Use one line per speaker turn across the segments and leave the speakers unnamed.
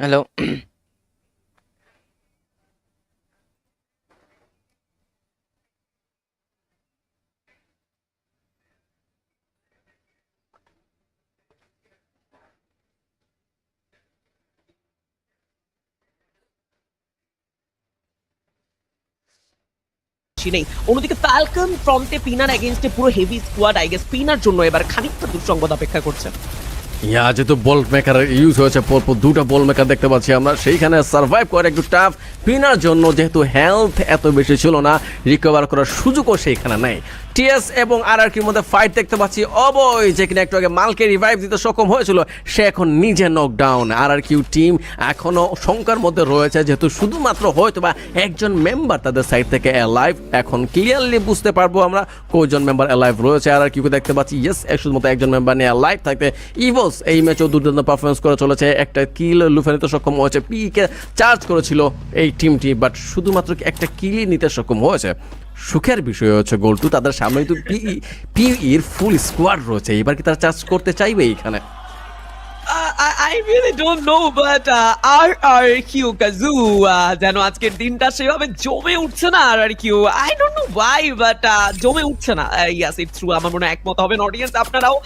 Hello.
নেই। অন্যদিকে Falcon ফ্রন্টে পিনার এগেনস্টে পুরো হেভি স্কোয়াড আই গেস পিনার জন্য এবার খানিকটা দুঃসংবাদ অপেক্ষা করছে।
ইয়া, যেহেতু বল মেকার ইউজ হয়েছে, পরপর দুটো বল মেকার দেখতে পাচ্ছি আমরা। সেইখানে সার্ভাইভ করে একটু টাফ পিনার জন্য যেহেতু হেলথ এত বেশি ছিল না রিকভার করার সুযোগও সেইখানে নেই। টিএস এবং আর আর কির মধ্যে ফাইট দেখতে পাচ্ছি। অবয় যে কিনা একটু আগে মালকে রিভাইভ দিতে সক্ষম হয়েছিল, সে এখন নিজে নকডাউন আর আর কিউ টিম এখনও শঙ্কার মধ্যে রয়েছে, যেহেতু শুধুমাত্র হয়তো বা একজন মেম্বার তাদের সাইড থেকে অ্যালাইভ এখন ক্লিয়ারলি বুঝতে পারব আমরা কয়জন মেম্বার অ্যালাইভ রয়েছে আর আর কিউকে দেখতে পাচ্ছি। ইয়েস শুধুমাত্র একজন মেম্বার নিয়ে অ্যালাইভ থাকতে ইভোস এই ম্যাচেও দুর্দান্ত পারফরমেন্স করে চলেছে। একটা কিল লুফে নিতে সক্ষম হয়েছে পিকে চার্জ করেছিল এই টিমটি বাট শুধুমাত্র একটা কিলই নিতে সক্ষম হয়েছে। সুখের বিষয় হচ্ছে গোলটু, তাদের সামনে তো পি পিইর ফুল স্কোয়াড রয়েছে। এবার কি তারা চার্জ করতে চাইবে এইখানে?
I really don't know but R R Q কাজু যেন আজকের দিনটা সেভাবে জমে উঠছে না R R Q I don't know why but জমে উঠছে না। ইয়াস ইটস ট্রু আমার মনে একমত হবেন অডিয়েন্স আপনারাও।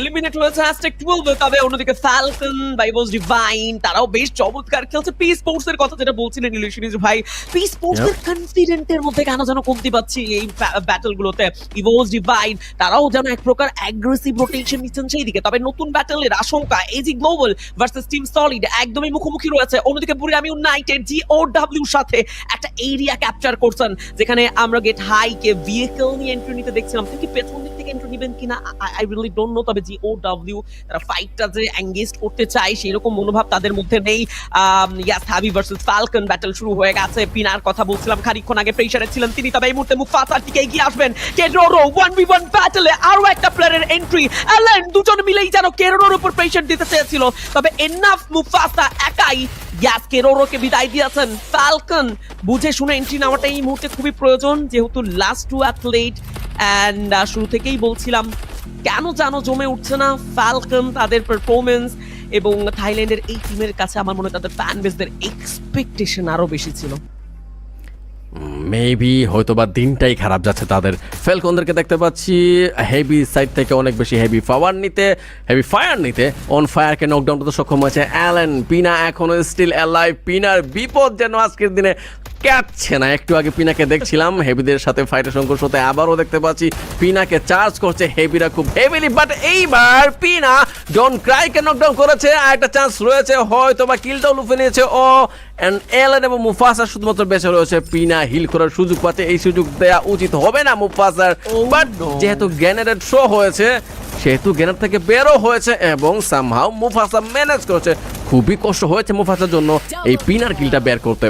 এলিমিনেট হয়েছে হ্যাশট্যাগ 12 তবে অন্যদিকে ফ্যালকন বাইবলস ডিভাইন তারাও বেশ চমৎকার খেলছে। পি স্পোর্টস এর কথা যেটা বলছিলেন ইলিশনিজ ভাই পি স্পোর্টস এর কনফিডেন্টের মধ্যে কেন যেন কমতি পাচ্ছি এই ব্যাটল গুলোতে ইভোস ডিভাইন তারাও যেন এক প্রকার অ্যাগ্রেসিভ রোটেশন নিচ্ছেন সেই দিকে তবে নতুন ব্যাটলের আশঙ্কা গ্লোবাল ভার্সেস টিম সলিড একদমই মুখোমুখি রয়েছে। অন্যদিকে বুড়িরামি ইউনাইটেড জি ও সাথে একটা এরিয়া ক্যাপচার করছেন, যেখানে আমরা গেট হাইকে ভেহিকল নিয়ে এন্ট্রি নিতে দেখছিলাম। পেছন নেবেন কিনা আই রিয়েলি ডোন্ট নো তবে তারা ফাইটটা যে এঙ্গেজ করতে চায় সেই রকম মনোভাব তাদের মধ্যে নেই। Yes heavy versus Falcon battle শুরু হয়ে গেছে। পিনার কথা বলছিলাম, খানিকক্ষণ আগে প্রেসারে ছিলেন তিনি, তবে এই মুহূর্তে দিকে এগিয়ে আসবেন। ব্যাটলে আরও একটা প্লেয়ারের এন্ট্রি অ্যালেন দুজন মিলেই যেন কেরোরোর উপর প্রেসার দিতে চেয়েছিল। তবে এনাফ মুফাসা একাই। ইয়াস কেরোরোকে বিদায় দিয়েছেন ফ্যালকন বুঝে শুনে এন্ট্রি নেওয়াটা এই মুহূর্তে খুবই প্রয়োজন, যেহেতু লাস্ট টু অ্যাথলেট অ্যান্ড শুরু থেকেই বলছিলাম, কেন জানো জমে উঠছে না ফ্যালকন তাদের পারফরমেন্স এবং থাইল্যান্ডের এই টিমের কাছে আমার মনে হয় তাদের ফ্যান বেসদের এক্সপেকটেশন আরও বেশি ছিল।
মেবি হয়তো বা দিনটাই খারাপ যাচ্ছে তাদের। ফেলকনদেরকে দেখতে পাচ্ছি হেভি সাইড থেকে অনেক বেশি হেভি পাওয়ার নিতে হেভি ফায়ার নিতে। অন ফায়ারকে নকডাউন করতে সক্ষম হয়েছে অ্যালেন পিনা এখনও স্টিল অ্যালাইভ পিনার বিপদ যেন আজকের দিনে কাটছে না। একটু আগে পিনাকে দেখছিলাম হেভিদের সাথে ফাইটের সংঘর্ষ হতে আবারও দেখতে পাচ্ছি। পিনাকে চার্জ করছে হেভিরা খুব হেভিলি বাট এইবার পিনা ডন ক্রাইকে নকডাউন করেছে আর একটা চান্স রয়েছে হয়তো বা কিলটাও লুফে নিয়েছে। ও এলেন এবং মুফাসা শুধুমাত্র বেঁচে রয়েছে। পিনা হিল করার সুযোগ পাচ্ছে এই সুযোগ দেওয়া উচিত হবে না মুফাসার বাট যেহেতু গ্যানেরেট শো হয়েছে সেহেতু গ্যানের থেকে বেরো হয়েছে এবং সামহাও মুফাসা ম্যানেজ করেছে। খুবই কষ্ট হয়েছে মুফাসার জন্য এই পিনার কিলটা বের করতে।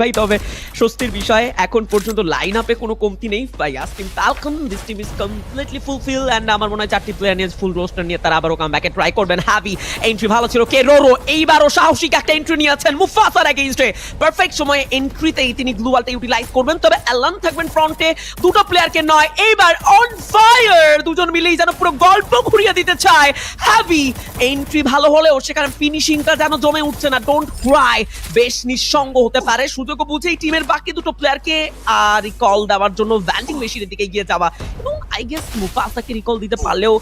ভাই তবে স্বস্তির বিষয় এখন পর্যন্ত লাইন আপে কোনো কমতি নেই। ভাই আসটিম তালকম this team is completely fulfil and আমার মনে হয় চারটি প্লেয়ার নিয়ে ফুল রোস্টার নিয়ে তারা আবারও ট্রাই করবেন। হ্যাভি এন্ট্রি ভালো ছিল। কে? রোরো, এইবারও সাহসিক একটা এন্ট্রি নিয়েছেন মুফাসার এগেইনস্টে পারফেক্ট সময়ে এন্ট্রিতেই তিনি গ্লুয়ালটা ইউটিলাইজ করবেন। তবে অ্যালান থাকবেন ফ্রন্টে দুটো প্লেয়ারকে নয়, এইবার অন ফায়ার দুজন মিলেই যেন পুরো গল্প ঘুরিয়ে দিতে চায়। হ্যাভি এন্ট্রি ভালো হলেও সেখানে ফিনিশিংটা যেন জমে উঠছে না। ডোন্ট ক্রাই বেশ নিঃসঙ্গ হতে পারে। সুযোগ বুঝেই টিমের বাকি দুটো প্লেয়ারকে আর রিকল দেওয়ার জন্য ভ্যান্ডিং মেশিনের দিকে এগিয়ে যাওয়া। এবং আই গেস মুফাসাকে রিকল দিতে পারলেও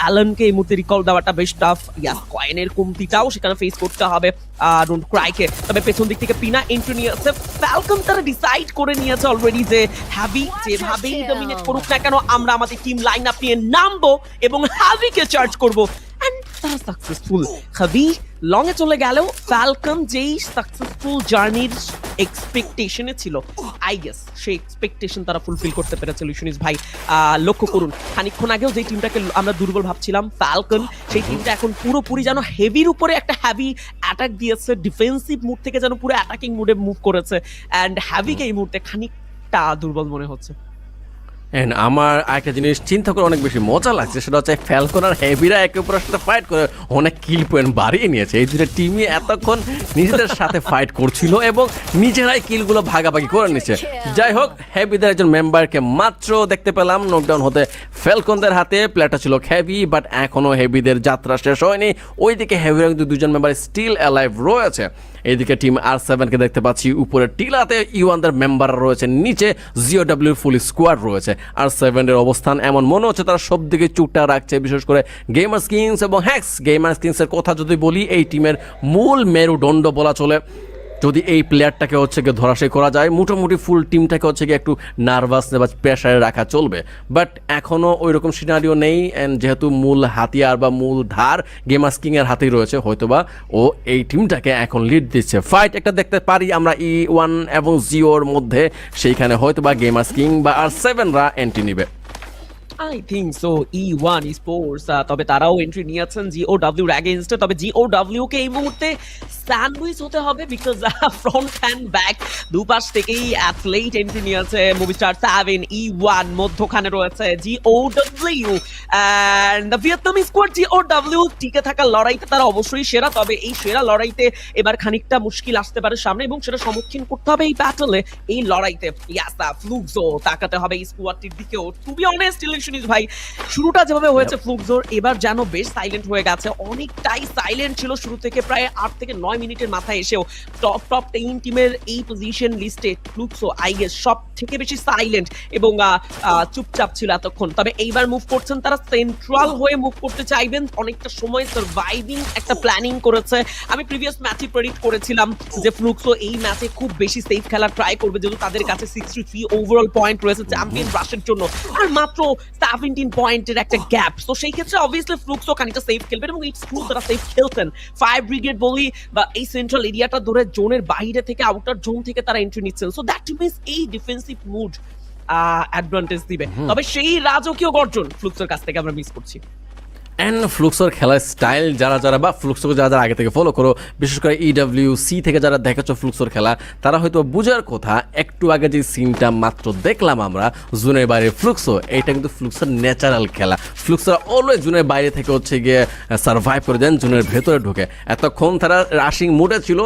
অ্যালানকে এই মুহূর্তে রিকল দেওয়াটা বেশ টাফ ইয়াস কয়েনের কমতিটাও সেখানে ফেস করতে হবে ডোন্ট ক্রাইকে তবে পেছন দিক থেকে পিনা এন্ট্রি নিয়েছে। ফ্যালকন তারা ডিসাইড করে নিয়েছে অলরেডি যে হ্যাভি যেভাবেই ডমিনেট করুক না কেন আমরা আমাদের টিম লাইন আপ নিয়ে নামবো এবং হ্যাভিকে চার্জ করব। অ্যান্ড তারা সাকসেসফুল হাবি লং এ চলে গেলেও ফ্যালকন যেই সাকসেসফুল জার্নির এক্সপেকটেশনে ছিল আই গেস সেই এক্সপেকটেশন তারা ফুলফিল করতে পেরেছে লিশনিস ভাই। লক্ষ্য করুন খানিকক্ষণ আগেও যে টিমটাকে আমরা দুর্বল ভাবছিলাম ফ্যালকন সেই টিমটা এখন পুরোপুরি যেন হেভির উপরে একটা হ্যাভি অ্যাটাক দিয়েছে ডিফেন্সিভ মুড থেকে যেন পুরো অ্যাটাকিং মুডে মুভ করেছে। অ্যান্ড হ্যাভিকে এই মুহূর্তে খানিকটা দুর্বল মনে হচ্ছে।
And আমার একটা জিনিস চিন্তা করে অনেক বেশি মজা লাগছে, সেটা হচ্ছে ফ্যালকন আর হেভিরা একে অপরের সাথে ফাইট করে অনেক কিল পয়েন্ট বাড়িয়ে নিয়েছে। এই দুটো টিমই এতক্ষণ নিজেদের সাথে ফাইট করছিল এবং নিজেরাই কিলগুলো ভাগাভাগি করে নিচ্ছে যাই হোক হেভিদের একজন মেম্বারকে মাত্র দেখতে পেলাম নকডাউন হতে ফ্যালকনদের হাতে প্লেয়ারটা ছিল হেভি বাট এখনও হেভিদের যাত্রা শেষ হয়নি। ওইদিকে হেভিরা কিন্তু দুজন মেম্বার স্টিল অ্যালাইভ রয়েছে। এইদিকে টিম আর সেভেনকে দেখতে পাচ্ছি, উপরে টিলাতে ইউয়ানদের মেম্বার রয়েছে, নিচে জিও ডাব্লিউর ফুল স্কোয়াড রয়েছে। আর সেভেনের অবস্থান এমন মনে হচ্ছে, তারা সব দিকে চুটটা রাখছে, বিশেষ করে গেমার স্কিংস এবং হ্যাক্স গেমার স্কিংসের কথা যদি বলি, এই টিমের মূল মেরুদণ্ড বলা চলে। যদি এই প্লেয়ারটাকে হচ্ছে গিয়ে ধরাশায়ী করা যায়, মোটামুটি ফুল টিমটাকে হচ্ছে গিয়ে একটু নার্ভাস বা প্রেশারে রাখা চলবে। বাট এখনও ওই রকম সিনারিও নেই অ্যান্ড যেহেতু মূল হাতিয়ার বা মূল ধার গেমার স্কিংয়ের হাতেই রয়েছে, হয়তোবা ও এই টিমটাকে এখন লিড দিচ্ছে। ফাইট একটা দেখতে পারি আমরা ই ওয়ান এবং জিওর মধ্যে, সেইখানে হয়তোবা গেমার স্কিং বা আর সেভেনরা এন্ট্রি নিবে।
I think so E one sports তবে তারাও এন্ট্রি নিয়েছেন জিও ডাব্লিউর অ্যাগেনস্টে তবে জিও ডাব্লিউ কে এই মুহূর্তে স্যান্ডউইচ হতে হবে বিকজ ফ্রন্ট অ্যান্ড ব্যাক দুপাশ থেকেই অ্যাথলেট এন্ট্রি নিয়েছে movie star seven E one মধ্যখানে রয়েছে GEO W and the Vietnamese squad GEO W টিকে থাকা লড়াইতে তারা অবশ্যই সেরা, তবে এই সেরা লড়াইতে এবার খানিকটা মুশকিল আসতে পারে সামনে এবং সেটা সম্মুখীন করতে হবে এই ব্যাটলে এই লড়াইতে। ইয়াসা ফ্লুকজো তাকাতে হবে এই স্কোয়াডটির দিকেও। টু বি অনেস্ট ভাই। শুরুটা যেভাবে হয়েছে ফ্লুকজোর এবার যেন বেশ সাইলেন্ট হয়ে গেছে। অনেকটাই সাইলেন্ট ছিল শুরু থেকে প্রায় আট থেকে নয় মিনিটের মাথায় এসেও টপ টপ টেন টিমের এই পজিশন লিস্টে ফ্লুকসো আই গেস সব থেকে বেশি সাইলেন্ট এবং চুপচাপ ছিল এতক্ষণ। তবে এইবার মুভ করছেন তারা সেন্ট্রাল হয়ে মুভ করতে চাইবেন। অনেকটা সময় সার্ভাইভিং একটা প্ল্যানিং করেছে। আমি প্রিভিয়াস ম্যাচে প্রেডিক্ট করেছিলাম যে ফ্লুক্সো এই ম্যাচে খুব বেশি সেফ খেলা ট্রাই করবে যেহেতু তাদের কাছে সিক্সটি থ্রি ওভারঅল পয়েন্ট রয়েছে চ্যাম্পিয়ন রাশের জন্য। আর মাত্র সেভেন্টিন পয়েন্টের একটা গ্যাপ তো সেই ক্ষেত্রে অবভিয়াসলি খানিকটা সেফ খেলবেন এবং ইটস তারা সেফ খেলতেন ফায়ার ব্রিগেড বলি বা এই সেন্ট্রাল এরিয়াটা ধরে জোনের বাইরে থেকে আউটার জোন থেকে তারা এন্ট্রি নিচ্ছেন। সো দ্যাট মিনস এই ডিফেন্সিভ মুড অ্যাডভান্টেজ দিবে। তবে সেই রাজকীয় গর্জন ফ্লুক্সের কাছ থেকে আমরা মিস করছি।
অ্যান্ড ফ্লুক্সোর খেলার স্টাইল যারা যারা বা ফ্লুক্সোকে যারা যারা আগে থেকে ফলো করো, বিশেষ করে E ইডাব্লিউ সি থেকে যারা দেখেছ ফ্লুক্সোর খেলা, তারা হয়তো বুঝার কথা, একটু আগে যে সিনটা মাত্র দেখলাম আমরা, জুনের বাইরে ফ্লুক্সো এটা কিন্তু ফ্লুক্সোর ন্যাচারাল খেলা। ফ্লুক্সোর অলওয়েজ জুনের বাইরে থেকে হচ্ছে গিয়ে সার্ভাইভ করে দেন, জুনের ভেতরে ঢুকে। এতক্ষণ তারা রাশিং মুডে ছিল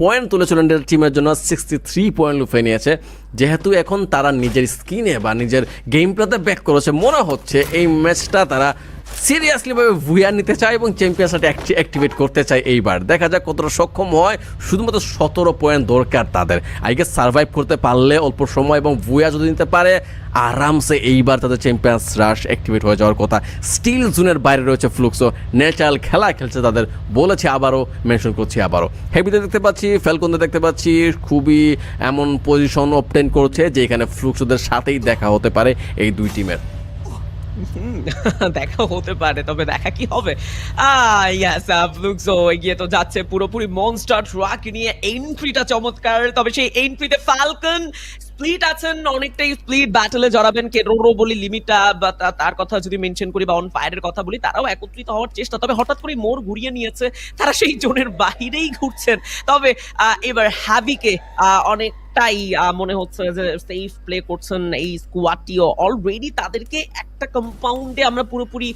পয়েন্ট তুলেছিল টিমের জন্য সিক্সটি থ্রি পয়েন্ট লুফে নিয়েছে। যেহেতু এখন তারা নিজের স্কিনে বা নিজের গেম প্লেতে ব্যাক করেছে, মনে হচ্ছে এই ম্যাচটা তারা সিরিয়াসলি ভাবে ভুয়া নিতে চায় এবং চ্যাম্পিয়নশিপ অ্যাক্টিভেট করতে চায় এইবার। দেখা যাক কতটা সক্ষম হয়, শুধুমাত্র সতেরো পয়েন্ট দরকার তাদের। আইগে সার্ভাইভ করতে পারলে অল্প সময় এবং ভুয়া যদি নিতে পারে, আরামসে এইবার তাদের চ্যাম্পিয়ন্স রাশ অ্যাক্টিভেট হয়ে যাওয়ার কথা। স্টিল জোনের বাইরে রয়েছে ফ্লুক্সো ন্যাচারাল খেলা খেলছে তাদের, বলেছে আবারও মেনশন করছি আবারও। হেভিতে দেখতে পাচ্ছি ফেলকনতে দেখতে পাচ্ছি, খুবই এমন পজিশন অবটেন করছে যে এখানে ফ্লুক্সোদের সাথেই দেখা হতে পারে এই দুই টিমের
দেখা হতে পারে তবে দেখা কি হবে? এগিয়ে তো যাচ্ছে পুরোপুরি মনস্টার ট্রাক নিয়ে। এন্ট্রিটা চমৎকার তবে সেই এন্ট্রিতে ফালকন স্প্লিট আছেন অনেকটাই স্প্লিট ব্যাটলে জড়াবেন বলি লিমিটটা বা তার কথা যদি মেনশন করি বা অন ফায়ারের কথা বলি তারাও একত্রিত হওয়ার চেষ্টা। তবে হঠাৎ করে মোড় ঘুরিয়ে নিয়েছে তারা সেই জোনের বাইরেই ঘুরছেন। তবে আহ, এবার হ্যাভিকে অনেকটাই আহ, মনে হচ্ছে যে সেফ প্লে করছেন এই স্কোয়াডটিও অলরেডি তাদেরকে একটা কম্পাউন্ডে আমরা পুরোপুরি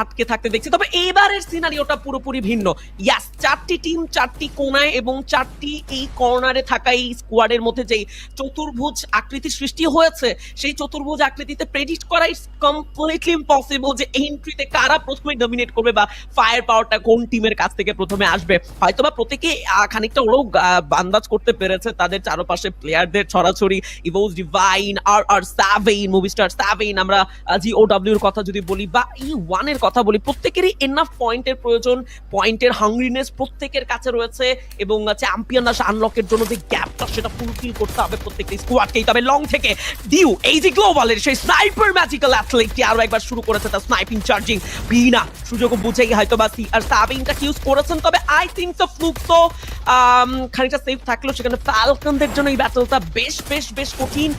আটকে থাকতে দেখছি। তবে এবারের সিনারিওটা পুরোপুরি ভিন্ন। ইয়াস চারটি টিম চারটি কোনায় এবং চারটি এই কর্নারে থাকা এই স্কোয়াডের মধ্যে যেই চতুর্ভুজ আকৃতি সৃষ্টি হয়েছে সেই চতুর্ভুজ আকৃতিতে প্রেডিক্ট করা ইটস কমপ্লিটলি ইম্পসিবল যে এন্ট্রিতে কারা প্রথমে ডমিনেট করবে বা ফায়ার পাওয়ারটা কোন টিমের কাছ থেকে প্রথমে আসবে। হয়তোবা প্রত্যেকে আহ, খানিকটা ওরাও আন্দাজ করতে পেরেছে। তাদের চারপাশে প্লেয়ারদের ছড়াছড়ি ইভোজ ডিভাইন আর R seven Movistar seven আমরা জি ও ডাব্লিউর কথা যদি বলি বা ই ওয়ানের কথা বলি, প্রত্যেকেরই এনাফ পয়েন্টের প্রয়োজন পয়েন্টের হাংরিনেস প্রত্যেকের কাছে রয়েছে এবং চ্যাম্পিয়ন আনলকের জন্য যে গ্যাপটা সেটা ফুলফিল করতে হবে প্রত্যেকটা স্কোয়াডকেই তবে লং থেকে। ডিউ এই যে গ্লোবালের সেই স্নাইপার ম্যাজিক্যাল অ্যাথলেটটি আরও একবার শুরু করেছে তার স্নাইপিং চার্জিং বিনা সুযোগ বুঝেই হয়তো বা আর সাবিনটা ইউজ করেছেন? তবে আই থিঙ্ক তো ফ্লুক তো খানিকটা সেফ থাকল। সেখানে ফ্যালকনদের জন্য এই ব্যাটলটা বেশ বেশ বেশ কঠিন।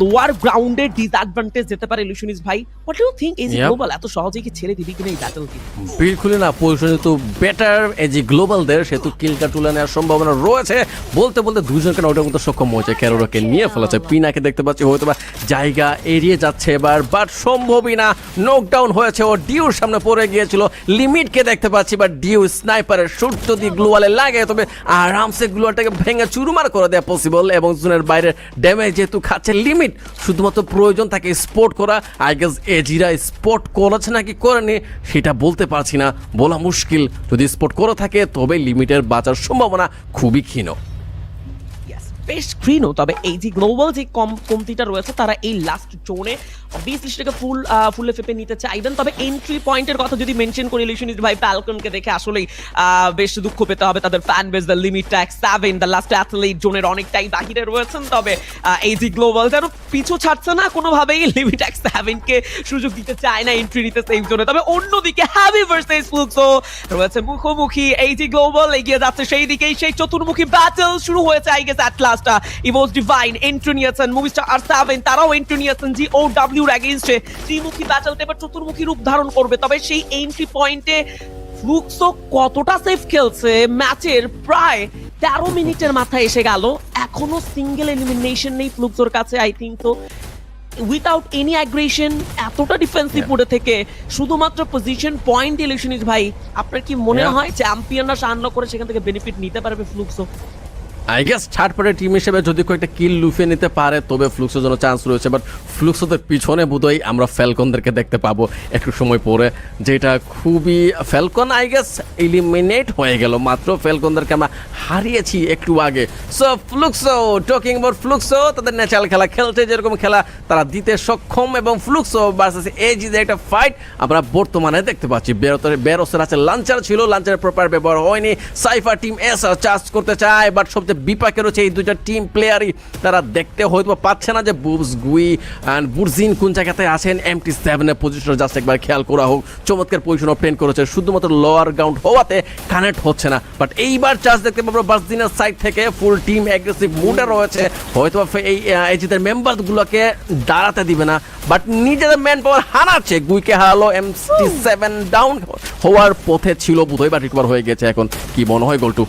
লোয়ার গ্রাউন্ডের ডিসঅ্যাডভান্টেজ যেতে পারে ইলিউশনিস ভাই। হোয়াট এই যে
Yep.
গ্লোবাল এত সহজেই কি ছেড়ে দিবি কিনা এই ব্যাটলকে
বিলকুলই না পজিশন যেহেতু বেটার যে গ্লোবালদের সেহেতু কিলটা তুলে নেওয়ার সম্ভাবনা রয়েছে। বলতে বলতে দুজনকে ওটার মতো সক্ষম হয়েছে ক্যারোরাকে নিয়ে ফেলেছে পিনাকে দেখতে পাচ্ছি হয়তো বা জায়গা এড়িয়ে যাচ্ছে এবার বাট সম্ভবই না নকডাউন হয়েছে ও ডিউর সামনে পড়ে গিয়েছিল লিমিটকে দেখতে পাচ্ছি বাট ডিউ স্নাইপারের শুট যদি গ্লোয়ালে লাগে তবে আরামসে গ্লোয়ালটাকে ভেঙে চুরমার করে দেওয়া পসিবল এবং জোনের বাইরে ড্যামেজ যেহেতু খাচ্ছে লিমিট শুধুমাত্র প্রয়োজন তাকে স্পোর্ট করা। আই গেস এজিরা স্পোর্ট করেছে নাকি করেনি, সেটা বলতে পারছি না। বলা মুশকিল, যদি স্পোর্ট করে থাকে, তবে লিমিটের বাঁচার সম্ভাবনা খুবই ক্ষীণ।
বেশ ঘৃণ, তবে এই যে গ্লোবাল যে কম কমতিটা রয়েছে, তারা এই লাস্ট জোনে ফুল ফুল এফে নিতে চাইবেন তবে এন্ট্রি পয়েন্টের কথা যদি মেনশন করি ভাই দেখে আসলেই বেশ দুঃখ পেতে হবে তাদের fan base the limit tax seven the last athlete জোনের অনেকটাই বাহিরে রয়েছেন। তবে এই যে গ্লোবাল যেন পিছু ছাড়ছে না, কোনোভাবেই লিমিট ট্যাক্স সেভেনকে সুযোগ দিতে চায় না এন্ট্রি নিতে জোনে তবে অন্যদিকে হ্যাভি ভার্সেস রয়েছে মুখোমুখি। এই যে গ্লোবাল এগিয়ে যাচ্ছে, সেই দিকেই সেই চতুর্মুখী ব্যাটল শুরু হয়েছে I guess at last Evos divine entry নিয়েছেন মুভিস্টার আর সেভেন তারাও এন্ট্রি নিয়েছেন জি ও ডাব্লিউর এগেইনস্টে ত্রিমুখী ব্যাটলটা এবার চতুর্মুখী রূপ ধারণ করবে তবে সেই এন্ট্রি পয়েন্টে ফ্লুক্সো কতটা সেফ খেলছে ম্যাচের প্রায় তেরো মিনিটের মাথায় এসে গেল। এখনও সিঙ্গেল এলিমিনেশন নেই ফ্লুক্সোর কাছে আই থিঙ্ক তো। উইথাউট এনি অ্যাগ্রেশন এতটা ডিফেন্সিভ. পড়ে থেকে শুধুমাত্র পজিশন পয়েন্ট ইলেকশনিস ভাই। আপনার কি মনে হয় চ্যাম্পিয়নরা সাহায্য করে সেখান থেকে বেনিফিট নিতে পারবে ফ্লুক্সো
আই গেস টিম হিসেবে যদি কয়েকটা কিল নিতে পারে, তবে ফ্লুক্সের জন্য চান্স রয়েছে। বাট ফ্লুক্সোদের পিছনে বোধহয় আমরা ফ্যালকনদেরকে দেখতে পাবো একটু সময় পরে, যেটা খুবই ফ্যালকন আই গেস এলিমিনেট হয়ে গেল। মাত্র ফ্যালকনদেরকে আমরা হারিয়েছি একটু আগে। সো টকিং তাদের ন্যাচারাল খেলা খেলছে, যেরকম খেলা তারা দিতে সক্ষম, এবং ফ্লুক্সো এজি যে একটা ফাইট আমরা বর্তমানে দেখতে পাচ্ছি। বেরোতে বেরোসের আছে লাঞ্চার ছিল লাঞ্চারের প্রপার ব্যবহার হয়নি। সাইফার টিম এস চার্জ করতে চায় বাট সবচেয়ে বিপাকে রয়েছে এই দুইটা টিম প্লেয়ারই তারা দেখতে হয়তো পাচ্ছে না যে বুবস গুই অ্যান্ড বুরজিন কোন জায়গাতে আছেন এমটি সেভেনের পজিশন জাস্ট একবার খেয়াল করা হোক। চমৎকার পজিশন অবটেন করেছে। শুধুমাত্র লোয়ার গ্রাউন্ড হওয়াতে কানেক্ট হচ্ছে না। বাট এইবার চার্জ দেখতে পাবো বাসদিনের সাইড থেকে ফুল টিম অ্যাগ্রেসিভ মুডে রয়েছে। হয়তো এই এজিদের মেম্বারগুলোকে দাঁড়াতে দিবে না। বাট নিজেদের ম্যান পাওয়ার হারাচ্ছে। গুইকে হারালো এমটি সেভেন ডাউন হওয়ার পথে ছিল বোধহয় বা রিকভার হয়ে গেছে এখন। কি মনে হয় গোলটু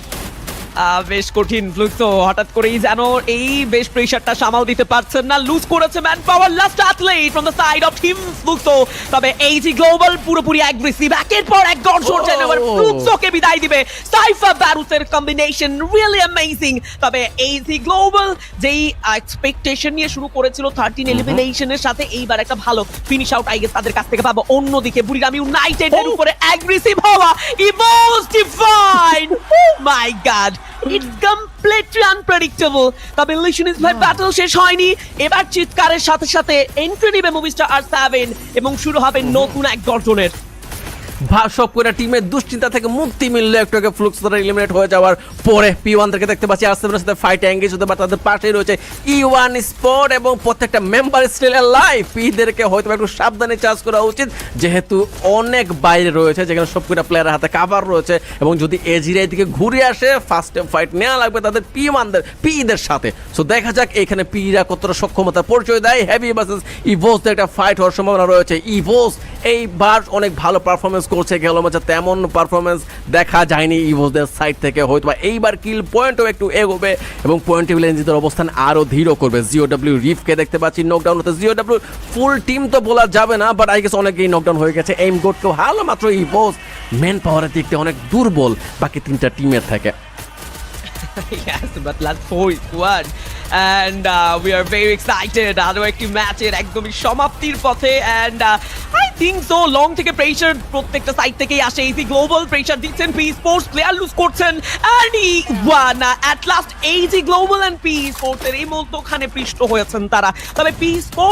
বেশ কঠিন ফ্লুক্সো হঠাৎ করেই যেন এই বেশ প্রেশারটা সামাল দিতে পারছেন না। লুজ করেছে man power last athlete from the side of team Fluxo তবে এই যে গ্লোবাল পুরোপুরি অ্যাগ্রেসিভ একের পর এক দর্শন
Oh!
যেন এবার ফ্লুক্সোকে বিদায় দিবে। সাইফা ব্যারুসের কম্বিনেশন রিয়েলি অ্যামেজিং তবে এই যে গ্লোবাল যেই এক্সপেকটেশন নিয়ে শুরু করেছিল থার্টিন এলিমিনেশনের সাথে এইবার একটা ভালো ফিনিশ আউট আই গেস তাদের কাছ থেকে পাবো। অন্যদিকে বুড়িরাম ইউনাইটেড এর! উপরে অ্যাগ্রেসিভ হওয়া Evos Divine my god it's completely unpredictable তবে লিশনিস ভাই ব্যাটল শেষ হয়নি। এবার চিৎকারের সাথে সাথে এন্ট্রি নেবে মুভিস্টার আর সেভেন এবং শুরু হবে নতুন এক গর্জনের।
সব করে টিমের দুশ্চিন্তা থেকে মুক্তি মিললো একটু আগে ফ্লুক্স তারা এলিমিনেট হয়ে যাওয়ার পরে। পি ওয়ানদেরকে দেখতে পাচ্ছি আর সেভেনের সাথে ফাইট এঙ্গেজ হতে বা তাদের পাশেই রয়েছে ই ওয়ান স্পট এবং প্রত্যেকটা মেম্বার স্টিল লাইফ পিদেরকে হয়তো একটু সাবধানে চার্জ করা উচিত, যেহেতু অনেক বাইরে রয়েছে, যেখানে সব কটা প্লেয়ারের হাতে কাভার রয়েছে এবং যদি এজিরা দিকে ঘুরে আসে ফার্স্ট ফাইট নেওয়া লাগবে তাদের পি ওয়ানদের পিদের সাথে। সো দেখা যাক এখানে পিরা কতটা সক্ষমতার পরিচয় দেয়। হেভি ভার্সেস ইভোসদের একটা ফাইট হওয়ার সম্ভাবনা রয়েছে। ইভোস এইবার অনেক ভালো পারফরমেন্স করছে গেল ম্যাচে তেমন পারফরমেন্স দেখা যায়নি ইভোসদের সাইড থেকে হয়তো এইবার কিল পয়েন্টও একটু এগোবে এবং পয়েন্ট টেবিলে নিজেদের অবস্থান আরও ধীর করবে। জিও ডাব্লিউ রিফকে দেখতে পাচ্ছি নকডাউন হতে জিও ডাব্লিউ ফুল টিম তো বলা যাবে না বাট আই গেস অনেকেই নকডাউন হয়ে গেছে। এইম গোটকেও হালো মাত্র ইভোজ মেন পাওয়ারের দিক থেকে অনেক দুর্বল বাকি তিনটা টিমের থেকে।
Yes, but last four is one. And uh, we are very excited. আরও একটি ম্যাচের একদমই সমাপ্তির পথে। And uh, I think so. Long থেকে প্রেশার প্রত্যেকটা সাইড থেকেই আসে। এই গ্লোবাল প্রেশার দিচ্ছেন। পি স্পোর্টস প্লেয়ার লুজ করছেন। And he won at last এই গ্লোবাল এন্ড পি স্পোর্টস এর এই মধ্যখানে পৃষ্ঠ হয়েছেন তারা। তবে পি স্পোর্টস